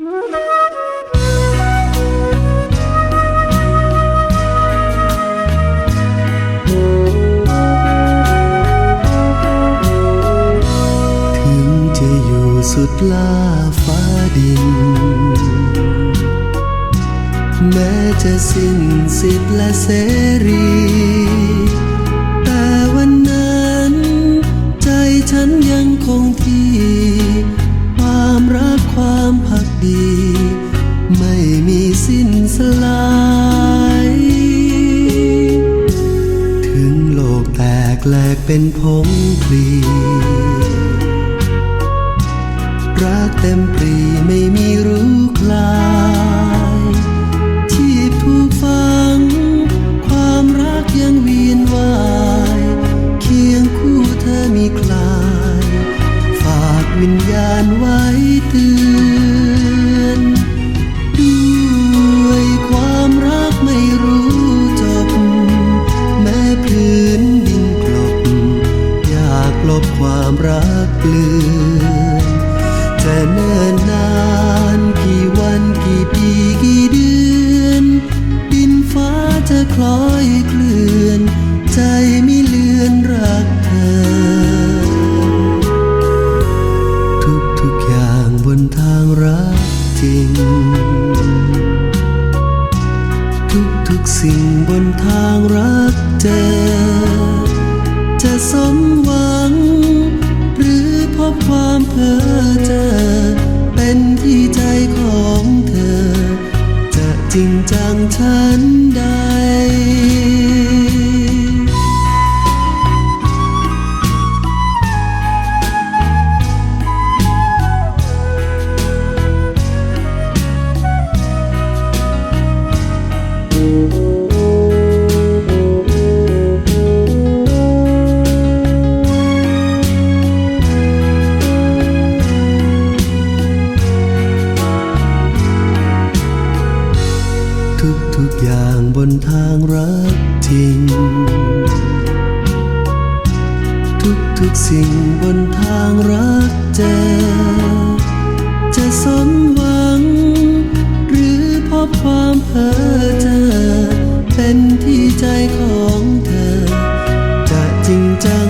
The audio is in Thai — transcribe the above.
ถึงจะอยู่สุดล่าฟ้าดิน แม้จะสิ้นสิทธิ์และเสรีแต่วันนั้น ใจฉันยังคงที่ ความรักความพักดี ไม่มีสิ้นสลาย ถึงโลกแตกแหลกเป็นผงพลีรักเต็มปรีไม่มีรู้คลายชีพถูกฝัง ความรักยังเวียนว่ายเคียงคู่เธอมีคลาย ฝากวิญญาณไว้ ความรักเกลือนจะเนิ่นนานกี่วันกี่ปีกี่เดือน ดินฟ้าจะคล้อยเคลื่อน ใจไม่เลือนรักเธอ ทุกทุกอย่างบนทางรักจริง ทุกทุกสิ่งบนทางรักเจอ จะสมหวัง บความเพ้อเจอ เป็นที่ใจของเธอ จะจริงจังฉันใด กอย่างบนทางรักจริง ทุกทุกสิ่งบนทางรักเจอ จะสมหวัง หรือพบความเพ้อเจอเป็นที่ใจของเธอ จะจริงจัง